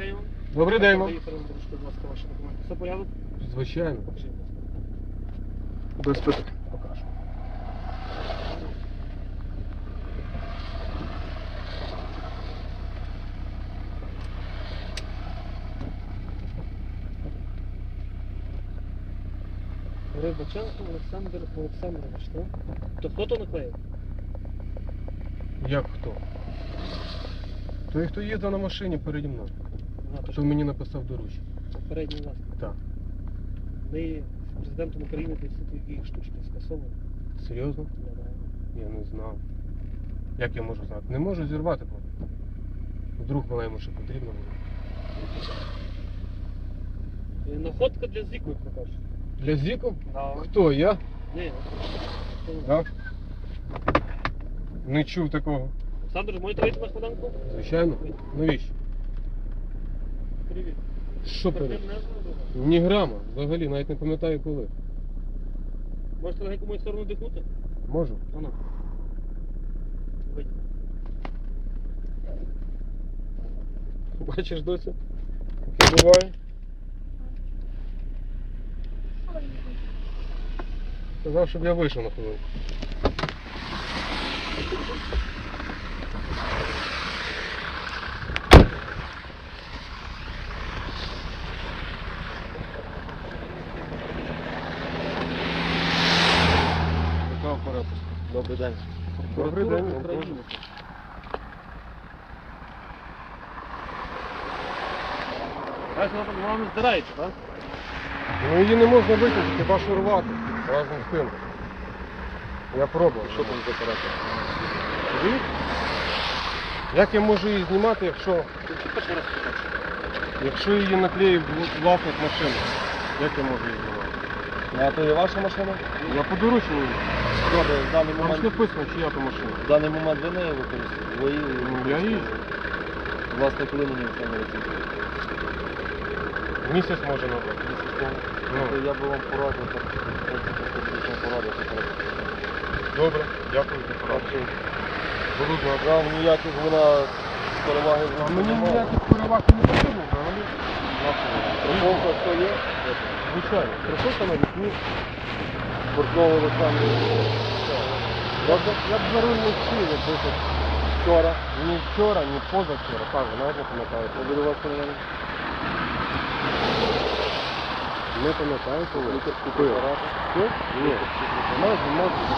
день вам. Добрий день вам. Даєте нам, будь ласка, ваші документи. Все порядок? Звичайно. Покажіть, будь ласка. Без питань. Покажу. Рибаченко Олександр Олександрович, так? То хто то наклеїв? Як хто? Той, хто їздив на машині переді мною. Що мені написав доручення. попередній власник. Так. Ми з президентом України всі такі штучки скасовували. Серйозно? Я знаю. Я не знав. Як я можу знати? Не можу зірвати, бо вдруг вона йому ще потрібна буде. Е, Находка для зіку, як кажуть. Для зіку? Да. Хто? Я? Ні. Так? Не чув такого. Олександр, можете вийти на хвилинку? Звичайно. Навіщо? Привіт. Що Перед перед? не? Ні грама. Взагалі, навіть не пам'ятаю коли. Можете в мою сторону дихнути? Можу? Воно. Вийдь. Бачиш, доця? Таке буває. Сказав, щоб я вийшов на хвилинку. Яка апарату? Добрий день. Добрий день. України. Так, вона здирається, так? Ну її не можна витягти, хіба що рвати разом з тим. Я пробував. Що там за апарат? Ви? Як я можу її знімати, якщо, якщо її наклеїв власник машини? Як я можу її знімати? Ну, а то є ваша машина? Я по дорученню. Добре, в даний Там ж момент, написано, чия то машина. в даний момент ви нею використовуєте? Ви її Ну, я її. Власне, коли мені встановити? Місяць може назад. Ну, Я би вам порадив, так, в принципі, статистична порада, що треба. добре, дякую за пораду. Знати. Вам ніяких вона переваги в А нас мені немає. ніяких переваг не потрібно взагалі. Страховка що є? Звичайно. Страховка на вікні. Спортовий рекламний. Я я б за руль не сів, якби це вчора. Ні вчора, ні позавчора. Так, навіть не пам'ятаю. Це буде у вас переваги? Не пам'ятаю, коли. Лікар Купив. Що? Ні.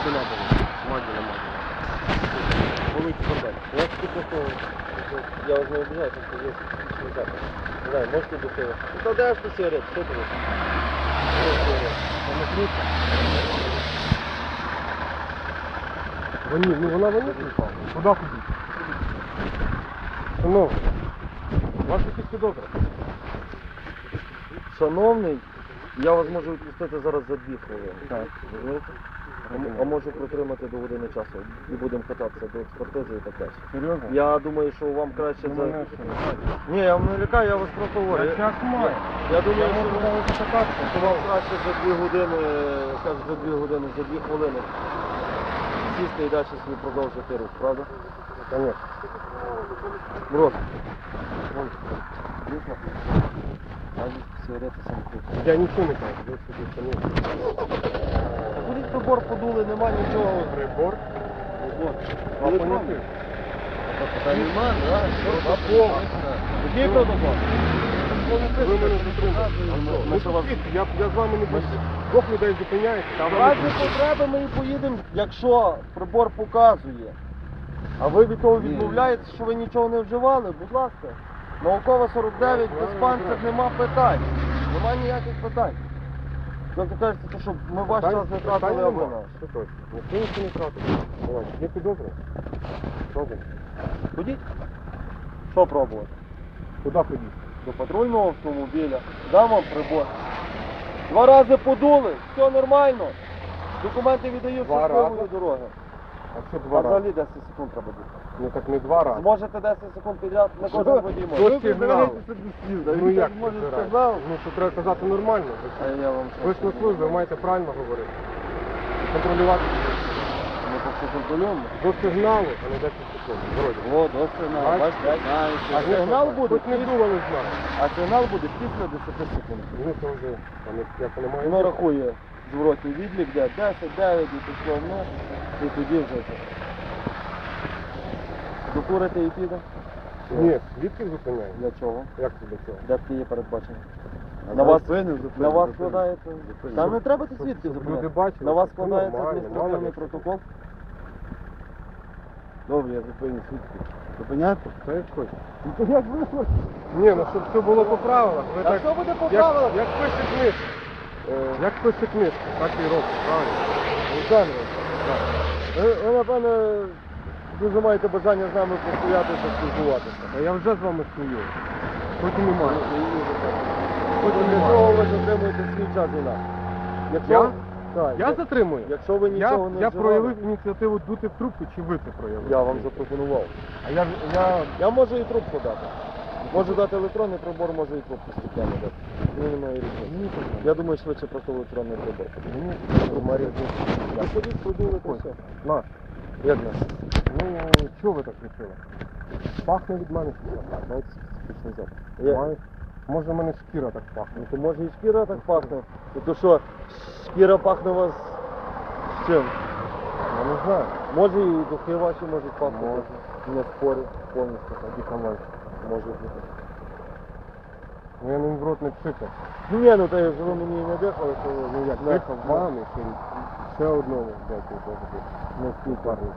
Спина була. Маді на маді. Болить кордон. Я просто, я вас не обіжаю, просто є не так. Не знаю, можете цього. Ну, ж ти сигарет? Вона крутка. Ваніль, ну вона ваніль припала. Куди ходити? Шановні, ваші тільки добре. Шановний, я вас можу відпустити зараз за дві хвилини. Так. Розумієте? А можу протримати до години часу і будемо кататися до експертизи і так далі. Серйозно? Я думаю, що вам краще Ну, за. мене що? Ні, я вам не лякаю, я вас просто говорю. Я час маю. Я думаю, Я що можу вам- навіть покататися. що вам краще за дві години, кажуть, за дві години, за дві хвилини сісти і далі собі продовжити рух, правда? Дійсно. А сигарети сам. Я нічого не кажу, ви собі самі. Прибор подули, нема нічого. Прибор. Прибор. А Електронний. поняти? Та нема, да? Що А? Який протокол? Ви мене затримали. Що вас- слухайте, Я, я з вами не буду. Двох людей зупиняєте. В разі потреби ми і поїдемо, якщо прибор показує. А ви від того відмовляєтесь, що ви нічого не вживали, будь ласка. Наукова 49, диспансер, нема питань. Нема ніяких питань. Ви кажете, то, що ми ваш час не тратили, а ви наш. Що точно? Ніхто нічого не тратив. Давайте, тільки добре. Добре. Ходіть. Що пробувати? Куди ходіть? До патрульного автомобіля. Дам вам прибор. Два рази подули, все нормально. Документи віддаю Два рази? дороги. А що А два рази? взагалі 10 секунд треба бути. Ну так не два рази. Зможете 10 секунд підряд, Що? кожен водій може. Хто сигнал? Ну як може сказав? Ну що треба казати нормально. А я вам Ви ж на службі, ви маєте правильно говорити. Контролювати. Ну Поки контролюємо. До сигналу, а не 10 секунд. Вроді. О, до сигналу. Бачите? А сигнал буде, Хоч не думали знати. а сигнал буде після 10 секунд. Ну це вже, не, як воно рахує зворотній відлік, де 10, 9 і пішло вниз, і тоді вже це. Докурити і піде? Ні, звідки зупиняє? Для чого? Як це до цього? Де такі передбачення? На вас, на вас складається. Там не треба ці свідки зупиняти. На вас складається адміністративний протокол. Добре, я зупиню свідки. Зупиняти? Та як хочеш. Ну то як ви хочете? Ні, ну щоб все було по правилах. Ви А так, що буде по як, правилах? як пише книжка. Е, Як пише книжка, так і робить, правильно? Олександр, ви, ви, напевно, дуже маєте бажання з нами постоятися, спілкуватися. А я вже з вами стою. Потім немає. Потім для чого ви затримуєте свій час і нас? Якщо, Я? Так, Я затримую. якщо ви Я, нічого не я вживали, проявив ініціативу дути в трубку, чи ви це проявили? я вам запропонував. А я, я Я можу і трубку дати. Можу дати електронний прибор, можу і трубку стеклянну дати. Мені немає різниці. Я думаю, швидше просто електронний прибор. Мені Немає різниці. Я ходіть, продули, то все. Наш. Як нас? Ну, чого ви так вирішили? Пахне від мене чи що? Знаєте, специфічний запах. Я- Має? Може в мене шкіра так пахне. Ну, то може і шкіра так пахне. Ну, то що, шкіра пахне у вас з чим? Я не знаю. Може і духи ваші можуть пахнути. Може. Не спорю повністю. Одіколон. Може бути. Ну я ним в рот не пшикав. Ну ні, ну то якщо ви мені не дихали, то Ну як дихав вам і ще, ще одному, дякую Богу. не спів Парні.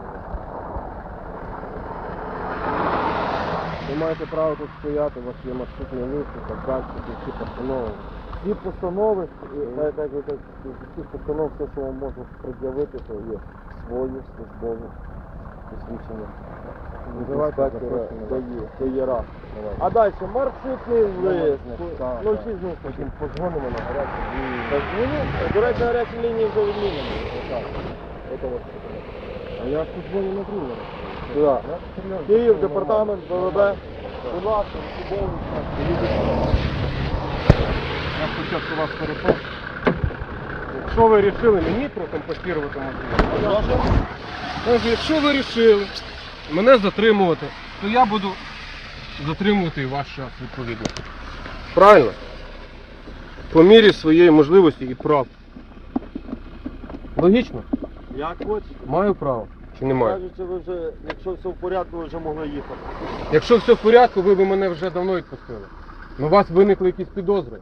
Ви маєте право тут стояти, у вас є маршрутний лист, і так далі, всі постанови. Всі постанови, і, так, так, так, всі постанови, все, що вам можу пред'явити, то є свої службові посвідчення. Називайте дає, дає раз. А далі маршрутний лист. Ну, всі з них Потім подзвонимо на гарячу лінію. До речі, гарячі лінії вже відмінені. А я тут дзвоню на другу. Я. Київ, департамент, ВВБ. Будь ласка. Я спочатку вас перепав. Якщо ви вирішили мені прокомпостувати Кажу, якщо ви вирішили мене затримувати, то я буду затримувати ваш час відповідно. Правильно? По мірі своєї можливості і прав. Логічно? Як хочете. Маю право. Чи не маю? Кажуть, що ви вже, якщо все в порядку, ви вже могли їхати. Якщо все в порядку, ви б мене вже давно відпустили. Ну, у вас виникли якісь підозри.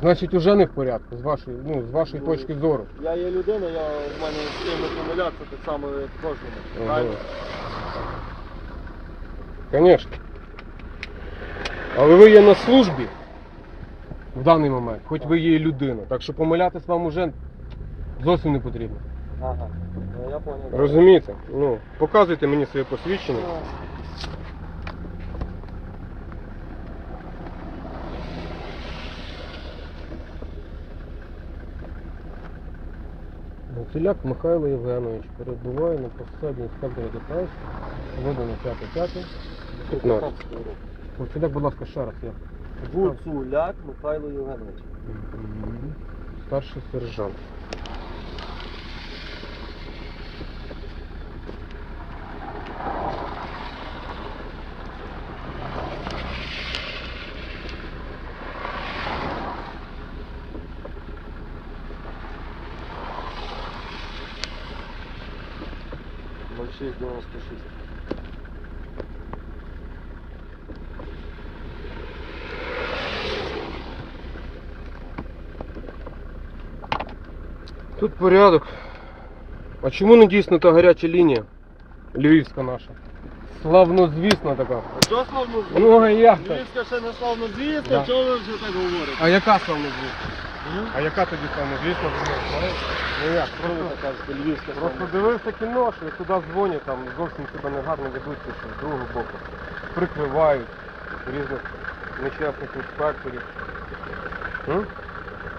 Значить, уже не в порядку, з вашої, ну, з вашої Ну, точки зору. Я є людина, я в мене з ким помилятися так само як кожному. Правильно? Звісно. Але ви є на службі в даний момент, хоч ви є і людина. Так що помилятись вам уже зовсім не потрібно. Ага. Ну, я понял. Розумієте? Ну, показуйте мені своє посвідчення. Гуцуляк Михайло Євгенович перебуває на посаді інспектора ДПС, видано 5 15 Гуцуляк, будь ласка, ще раз я. Гуцуляк Михайло Євгенович. Мгм. Старший сержант. Ну, 0696. Тут порядок. А чому не дійсно та гаряча лінія? Львівська наша. Славнозвісна така. А що славно Ну а як так? Львівська ще не славно звісна, Да. чого ви вже так говорите? А яка славнозвісна? М? А яка тоді славнозвісна? Ну як? Що ви Просто, так кажете, Львівська просто дивився кіно, що туди дзвонять, там зовсім себе негарно ведуться, що з другого боку. Прикривають різних нечесних інспекторів. М?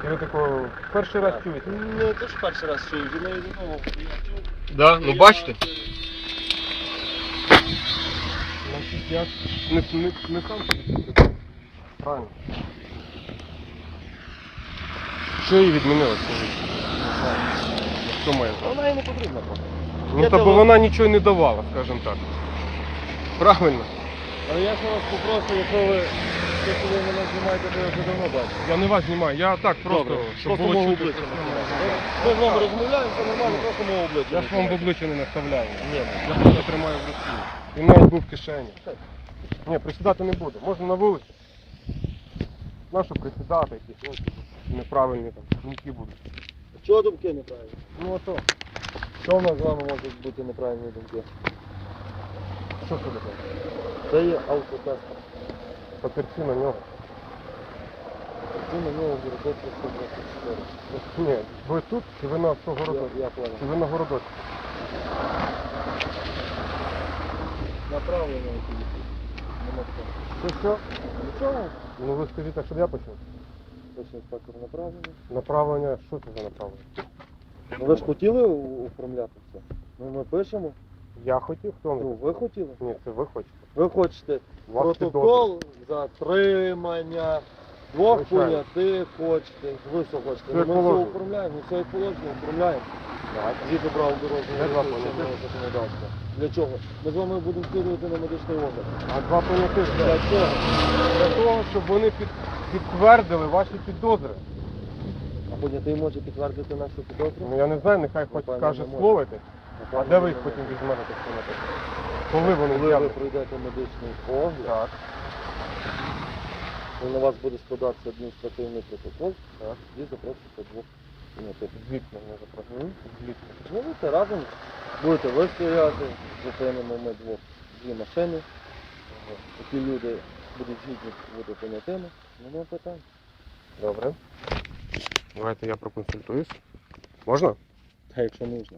І ви такого перший раз чуєте? Не, то ж перший раз чую, вже не ну, я. Да, ну бачите? Значить, я не, не, не сам собі. Правильно. Що її відмінили? скажіть? Що має? Вона їй не потрібна просто. Ну Є та бо вона нічого не давала, скажімо так. Правильно. Але я ж вас попрошу, якщо ви те, що ви мене знімаєте, то я вже давно бачу. Я не вас знімаю, я так просто, Добре, щоб просто було мого чути. обличчя. Ми з вами розмовляємо, все нормально, просто мого обличчя. Я ж вам в обличчя не наставляю. Ні, Я просто тримаю в руці. Він навіть був в кишені. Ні, присідати не буду. Можна на вулиці. Нащо присідати, якісь ось неправильні там, думки будуть. Чого думки неправильні? Ну ото. Що в нас з вами можуть бути неправильні думки? Що це таке? Це є алкотест. Папірці на нього. Це на нього городочку 124. Ні, ви тут чи ви на що городочку? Я, я понял. Чи ви на городочку? Направлено. Нема що. Що? Нічого. Ну ви скажіть так, щоб я почув. Точно інспектор направлено. Направлення, що це за направлення? Ну ви ж хотіли у- оформляти все? Ну ми пишемо. Я хотів, хто Ну ви хотіли. Ні, це ви хочете. Ви хочете У вас протокол затримання, двох Звичайно. понятих хочете. Ви що хочете? Все Ну, як ми все положено. оформляємо, ну все як положено, оформляємо. Згідно правил дорожнього руху, чинного законодавства. Для чого? Ми з вами будемо слідувати на медичний огляд. А два понятих Для чого? для того, щоб вони під, підтвердили ваші підозри. А понятий може підтвердити нашу підозру? Ну я не знаю, нехай хоч Напевно, скаже не може. слово якесь. А де ви їх потім візьмете так сказати? Коли вони Коли ви з'являться? пройдете медичний огляд, Так, то на вас буде складатися адміністративний протокол так. і запросите двох понятих. Звідки мене запросили? Звідки? Ну, ви це разом будете ви стояти, зупинимо ми двох дві машини. Такі люди будуть гідні бути понятими. Нема питань. Добре. Давайте я проконсультуюсь. Можна? Та якщо нужно.